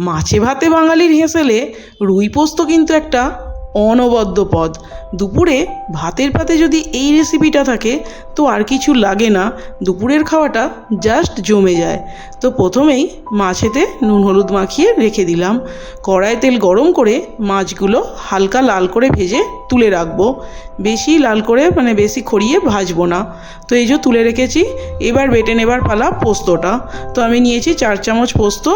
মাছে ভাতে বাঙালির হেসেলে রুই পোস্ত কিন্তু একটা অনবদ্য পদ। দুপুরে ভাতের পাতে যদি এই রেসিপিটা থাকে, তো আর কিছু লাগে না। দুপুরের খাওয়াটা জাস্ট জমে যায়। তো প্রথমেই মাছেতে নুন হলুদ মাখিয়ে রেখে দিলাম। কড়াই তেল গরম করে মাছগুলো হালকা লাল করে ভেজে তুলে রাখব। বেশি লাল করে মানে বেশি খড়িয়ে ভাজবো না। তো এই যে তুলে রেখেছি, এবার বেটে নেবার পালা পোস্তটা। তো আমি নিয়েছি চার চামচ পোস্ত।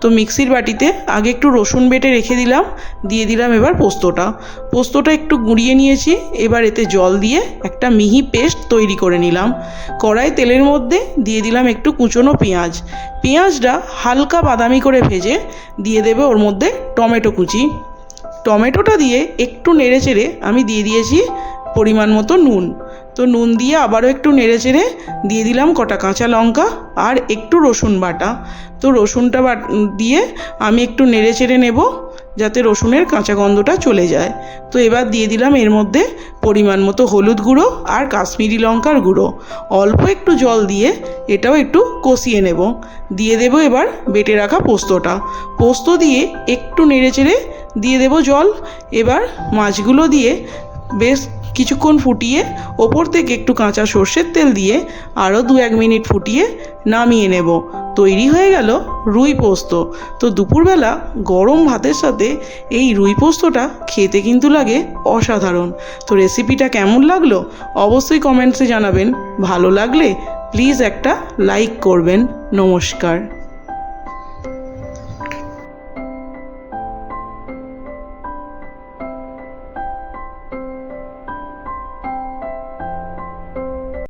তো মিক্সির বাটিতে আগে একটু রসুন বেটে রেখে দিলাম, দিয়ে দিলাম এবার পোস্তটা। পোস্তটা একটু গুঁড়িয়ে নিয়েছি, এবার এতে জল দিয়ে একটা মিহি পেস্ট তৈরি করে নিলাম। কড়াই তেলের মধ্যে দিয়ে দিলাম একটু কুচনো পেঁয়াজ। পেঁয়াজটা হালকা বাদামি করে ভেজে দিয়ে দেবে ওর মধ্যে টমেটো কুচি। টমেটোটা দিয়ে একটু নেড়ে চেড়ে আমি দিয়ে দিয়েছি পরিমাণ মতো নুন। তো নুন দিয়ে আবারও একটু নেড়ে চেড়ে দিয়ে দিলাম কটা কাঁচা লঙ্কা আর একটু রসুন বাটা। তো রসুনটা দিয়ে আমি একটু নেড়ে চেড়ে নেব যাতে রসুনের কাঁচা গন্ধটা চলে যায়। তো এবার দিয়ে দিলাম এর মধ্যে পরিমাণ মতো হলুদ গুঁড়ো আর কাশ্মীরি লঙ্কার গুঁড়ো। অল্প একটু জল দিয়ে এটাও একটু কষিয়ে নেব। দিয়ে দেবো এবার বেটে রাখা পোস্তটা। পোস্ত দিয়ে একটু নেড়ে চেড়ে দিয়ে দেবো জল। এবার মাছগুলো দিয়ে বেশ কিছুক্ষণ ফুটিয়ে ওপর থেকে একটু কাঁচা সর্ষের তেল দিয়ে আরও দু এক মিনিট ফুটিয়ে নামিয়ে নেব। তৈরি হয়ে গেল রুই পোস্ত। তো দুপুরবেলা গরম ভাতের সাথে এই রুই পোস্তটা খেতে কিন্তু লাগে অসাধারণ। তো রেসিপিটা কেমন লাগল অবশ্যই কমেন্টসে জানাবেন। ভালো লাগলে প্লিজ একটা লাইক করবেন। নমস্কার।